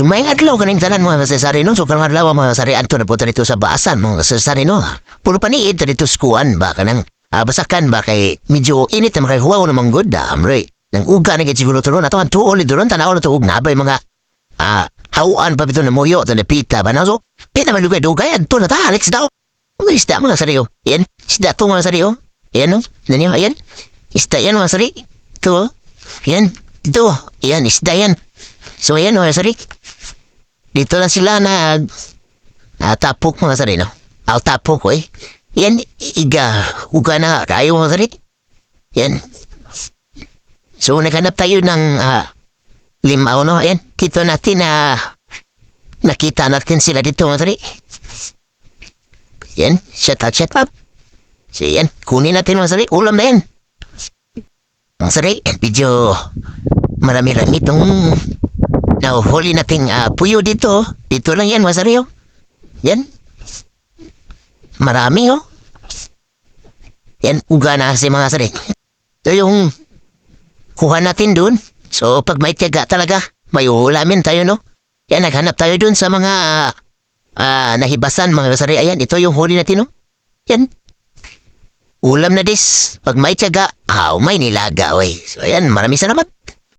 Sumay adlaw kaning tanan mga kasasari no. So karang adlaw mga kasasari anto na punta dito sa baasan mga kasasari no. Puro paniid ta dito skuan ba kanang ah, basakan ba kay medyo init na kay huwaw na manggod dam re. Nang uga na gid siguro turon ato ang tuol doon tanaw na tuog nabay mga ah hawaan pa bito na moyo ta na pita ba na so. Pita man lugay dugay adto na ta Alex daw. Mga isda mga kasasari oh. Yan, isda to mga kasasari oh. Yan no. Nanyo ayan. Isda yan mga kasasari. Ito oh. Yan. Ito. Yan isda yan. So ayan mga kasasari. Dito na sila nag ah, tapok mga sari, no? Aw tapok, eh. Yan, iga, uga na kayo mga sari. Yan. So, naghanap tayo ng ah, limaw, no? Ayan, dito natin na nakita natin sila dito mga sari. Yan, shut up, shut up. So, yan, kunin natin mga sari. Ulam na yan. Mga sari, medyo marami-rami itong Nahuhuli nating ah, puyo dito. Dito lang yan, Masario. Yan. Marami, oh. Yan, uga na kasi mga sari. Ito yung kuha natin dun. So, pag may tiyaga talaga, may ulamin tayo, no? Yan, naghanap tayo dun sa mga ah, nahibasan, mga sari. Ayan, ito yung huli natin, no? Yan. Ulam na dis. Pag may tiyaga, ah, may nilaga, oy. So, ayan, marami salamat.